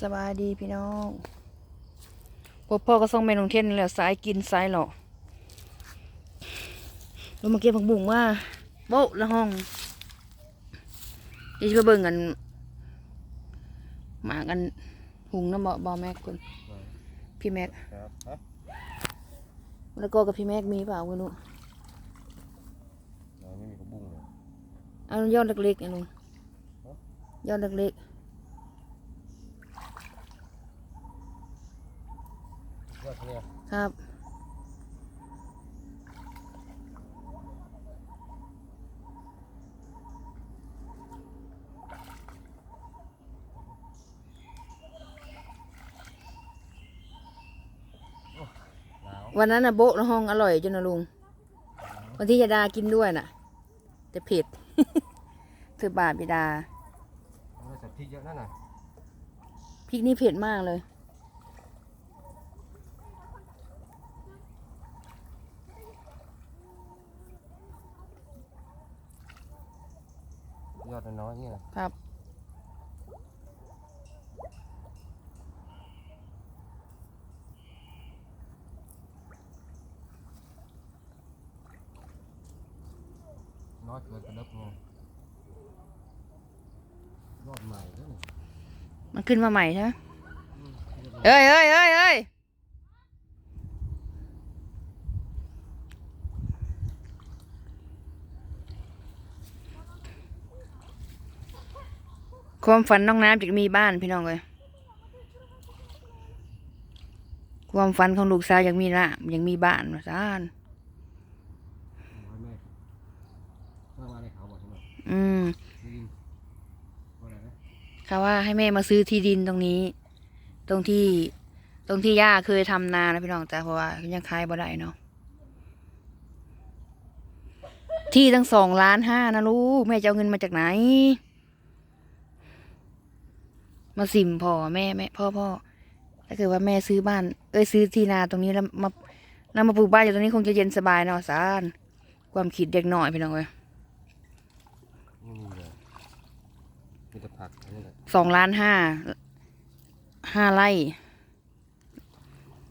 สบายดีพี่น้องพ่อพ่อก็ส่งเมนูเทนนี่แหละสายกินสายหลอกเรามาเก็บผักบุ้งว่าโบ๊ะละห้องเดี๋ยวจะไปเบิ่งกันหมากันหุงน้ำบ่บ่แม็กคนพี่แม็กครับฮะแล้วก็กับพี่แม็กมีเปล่าไม่รู้เราไม่มีกระบุ้งเลยเอายอดเล็กๆไอ้ลุงยอดเล็กว่าเขาเรียก ๆ ครับหนาววันนั้นน่ะโบ๊ะละห้องอร่อยจนนะลุง วันที่ยาดากินด้วยน่ะ แต่เผ็ด เธอบาปยาดาเราใส่พริกเยอะนั่นน่ะ พริกนี่เผ็ดมากเลย ยอดน้อยๆนี่นะครับ น้อยเกินกระดับไงยอดใหม่ด้วยนี่มันขึ้นมาใหม่ใช่ไหมเอ้ยเอ้ยเอ้ยเอ้ย ความฝันน้องน้ำจะมีบ้านพี่น้องเลยความฝันของลูกสาวอยากมีละอยากมีบ้านมาซ่านให้แม่ว่ามาในเขาบอกใช่ไหมอืมได้ยินว่าอะไรนะค่ะว่าให้แม่มาซื้อที่ดินตรงนี้ ตรงที่ ตรงที่ย่าเคยทำนานะพี่น้องแต่เพราะว่ายังขายบ่ได้เนาะที่ตั้งสองล้านห้านะลูกแม่จะเอาเงินมาจากไหน มาสิมพ่อแม่แม่พ่อพ่อถ้าเกิดว่าแม่ซื้อบ้าน เอ้ยซื้อที่นาตรงนี้แล้วมาแล้วมาปลูกบ้านอยู่ตรงนี้คงจะเย็นสบายเนาะสารความคิดเด็กหน่อยพี่น้องเอ้ยไม่มีเลยมีแต่ผักอันนี้แหละสองล้านห้าห้าไร่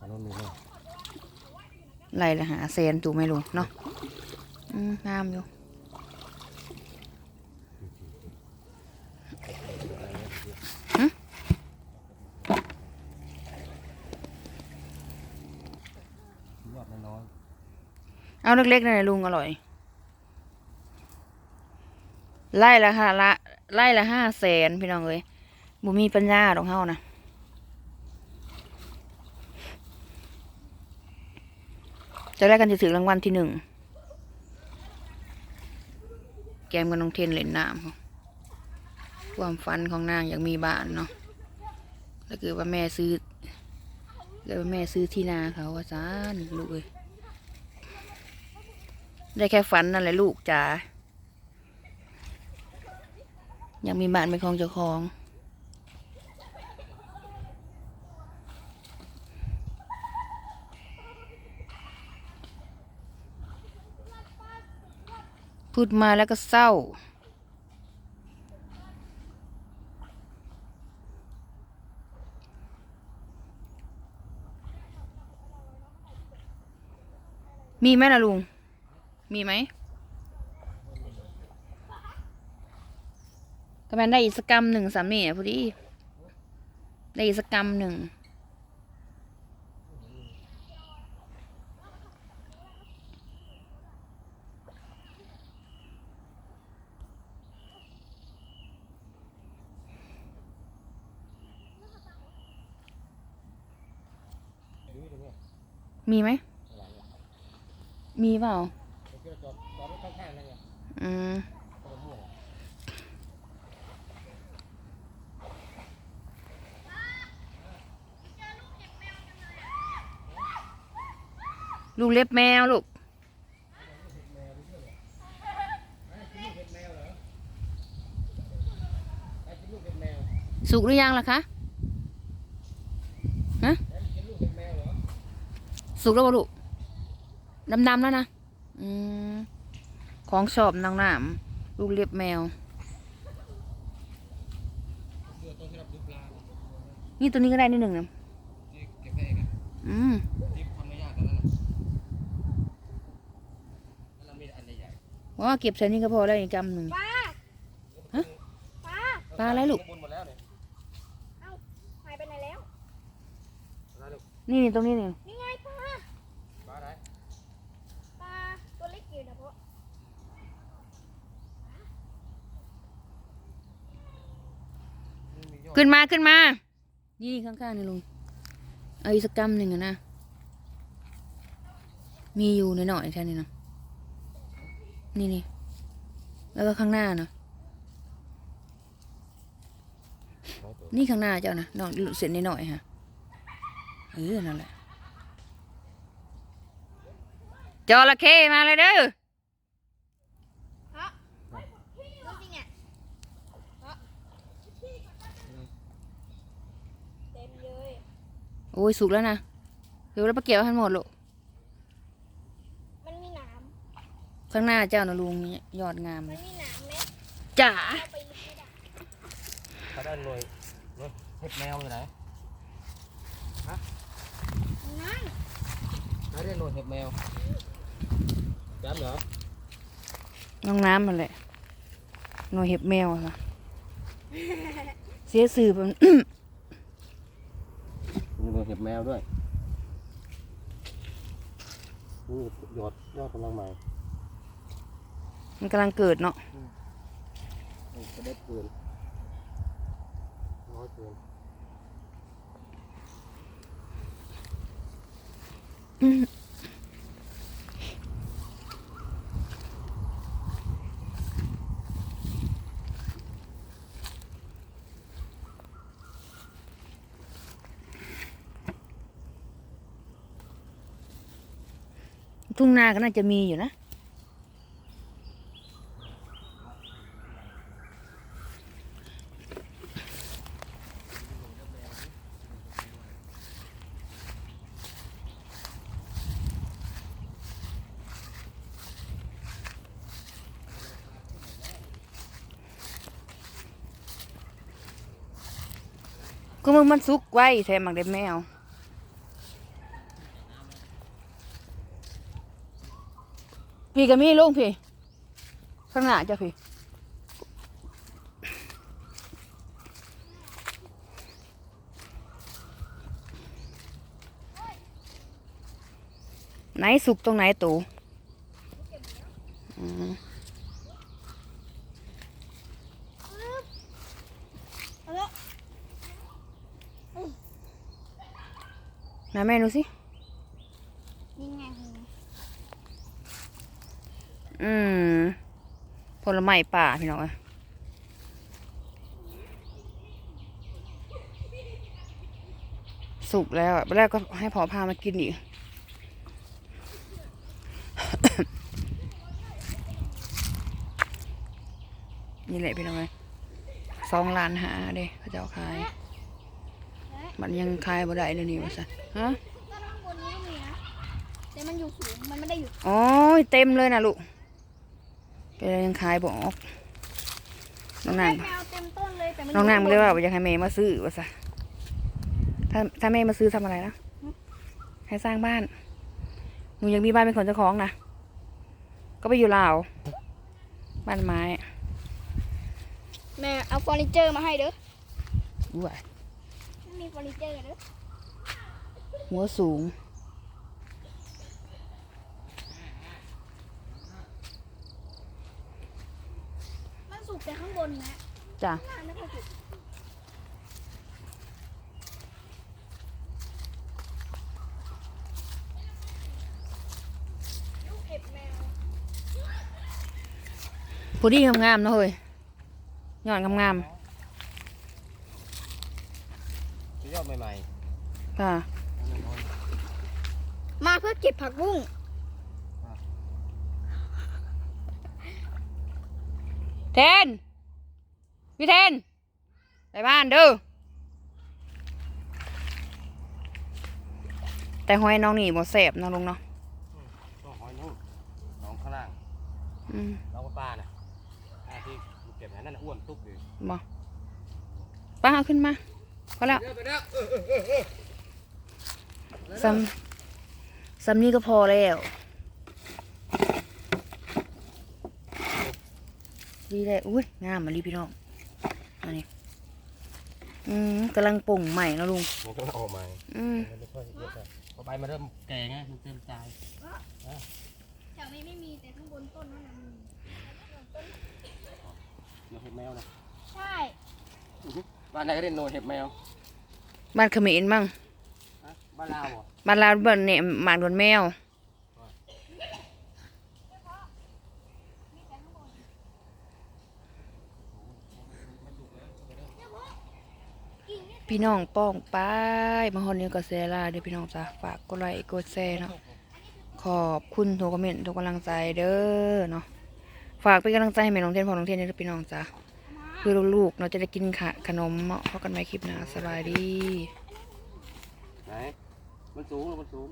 อันนั้นมีเลยไร่ละหาแสนถูกไหมลุงเนาะอืมงามอยู่ยอดน้อย เอาเล็กๆหน่อยลุงอร่อย ไล่ละค่ะละไล่ละห้าแสนพี่น้องเอ้ยบุมีปัญญาดอกเฮานะจะแรกกันจะถือรางวัลที่หนึ่ง แกมกับน้องเทนเล่นน้ำเขาความฝันของนางอยากมีบ้านเนาะแล้วเกิดว่าแม่ซื้อเกิดว่าแม่ซื้อที่นาเขาว่าซานลูกเอ้ย ได้แค่ฝันนั่นแหละลูกจ๋ายังมีบ้านเป็นของเจ้าของ พูดมาแล้วก็เศร้า มีไหมล่ะลุง มีไหมก็แมนได้อีกสกรรมหนึ่งสามนี่พอดี ได้อีกสกรรมหนึ่งมีไหม มีเปล่า อืมลูกเล็บแมวลูก สุกหรือยังล่ะคะ ฮะ สุกแล้วลูก ดำๆแล้วนะ อืม ของชอบนางน้ำลูกเล็บแมวเสื้อต้นที่เราดูปลาเนี่ยนี่ตัวนี้ก็ได้นิดหนึ่งนะที่เก็บได้เองอะอืมที่ทำไม่ยากตอนนั้นน่ะแล้วเรามีอันใหญ่ว่าเก็บใส่นี่ก็พอแล้วอีกกำหนึ่งป้าฮะป้าๆปลาอะไรลูกข้างบนหมดแล้วเนี่ย หายไปไหนแล้ว ปลาอะไรลูก นี่นี่ตรงนี้นี่ นี่ไงป้า ปลาอะไร ปลาตัวเล็กอยู่นะเพราะ นี่มียอด ขึ้นมาขึ้นมา นี่ข้างๆนี่ลุงเอาอีกสักกำหนึ่งอะนะ มีอยู่ในหน่อยๆใช่นี่นะนี่นี่แล้วก็ข้างหน้านะน้อยตัวนี่ข้างหน้าเจ้านะนอกเสร็จนิดหน่อยฮะเออนั่นแหละจระเข้มาเลยเด้อ ดูสิเนี่ยเพราะเต็มเลย โอ้ยสุกแล้วนะเดี๋ยวเราไปเก็บให้หมดลูกมันมีหนามข้างหน้าเจ้านะลุงนี่ยอดงามมัเลนยมีหนามไหมจ๋าเข้าไปลึกไม่ได้ถ้าได้หน่วยหน่วยเห็ดแมวอยู่ไหนนั่นถ้าได้หน่วยเห็ดแมวจำเหรอน้องน้ำมันแหละหน่วยเห็บแมวอะค่ะเสียสื่อมันมีหน่วย เห็ดแมวด้วยนี่ยอดยอดกำลังใหม่มันกำลังเกิดเนาะ นี่กระเด็ดปืนน้อยปืน ทุ่งนาก็น่าจะมีอยู่นะก็มึงมันสุกไว้แทนหมักเด็ดแมว พี่ก็มีลุงพี่ ข้างหน้าจ้ะพี่ไหนสุกตรงไหนตูอืมเอาละไหนแม่ดูสิ นี่ไง อืม ผ ลไม้ป่าพี่น้องเอ้ยสุกแล้วอะแล้วก็ให้พอพามากินอีกนี่แหละพี่น้องเอ้ยสองล้านหาเด้เขาจะเอาขาย มันยังขายบ่ได้เลยนี่ว่าสันฮะต้นข้างบนนี้ก็มีนะแต่มันอยู่สูงมันไม่ได้อยู่ โอ้ยเต็มเลยนะลูก เป็นอะไรยังขายบออกน้องนางแมวเต็มต้นเลยแต่มันน้องนางไม่ได้ว่าอยากให้แม่มาซื้อว่าซะถ้าถ้าแม่มาซื้อทำอะไรนะให้สร้างบ้านหนูยังมีบ้านเป็นของเจ้าของนะก็ไปอยู่ลาวบ้านไม้อะแม่เอาเฟอร์นิเจอร์มาให้เด้ออุ้ยไม่มีเฟอร์นิเจอร์เด้อหัวสูง มันสุกแต่ข้างบนนะจ้ะข้างล่างไม่ค่อยสุกลูกเห็บแมวพอดีงามๆเนาะเฮ้ยยอดงามยอดใหม่ๆค่ะๆมาเพื่อเก็บผักบุ้ง เทนพี่เทนไปบ้านเด้อแต่หอยน้องนี่บ่แสบเนาะลุงเนาะต้องหอยนู่นน้องข้างล่างอืมน้องป้าน่ะอ่าที่เก็บแหนั่นน่ะอ้วนตุ๊บอยู่บ่ป้าเอาขึ้นมาก็แล้วเดี๋ยวไปเดี๋ยวซ้ำซ้ำนี่ก็พอแล้ว ดีเลยอุ้ยงามมาลีพี่น้องอันนี้อืมกำลังป่งใหม่แล้วลุงมันก็ออกมาอืมมันไม่ค่อยเยอะอะพอใบมันเริ่มแก่ไงมันเต็มใจแถวนี้ไม่มีแต่ข้างบนต้นนั่นน่ะมีเดี๋ยวเห็บแมวนะใช่บ้านไหนก็เล่นโนเห็บแมวบ้านเขมรมั่งฮะบ้านลาวเหรอบ้านลาวบ้านเนี่ยหมาดวนแมว พี่น้องป้องป้ายมาฮอนนี้ก็เซลาเดี๋ยวพี่น้องจ้ะฝากกดไลค์กดแชร์เนาะขอบคุณทุกคอมเมนต์ทุกกำลังใจเด้อเนาะฝากเป็นกำลังใจให้แม่น้องเทียนพ่อน้องเทียนด้วยพี่น้องจ้ะคือลูกๆเราจะได้กินขะขนมเมาะพบกันใหม่คลิปหน้าสบายดีไหนมันสูงมันสูง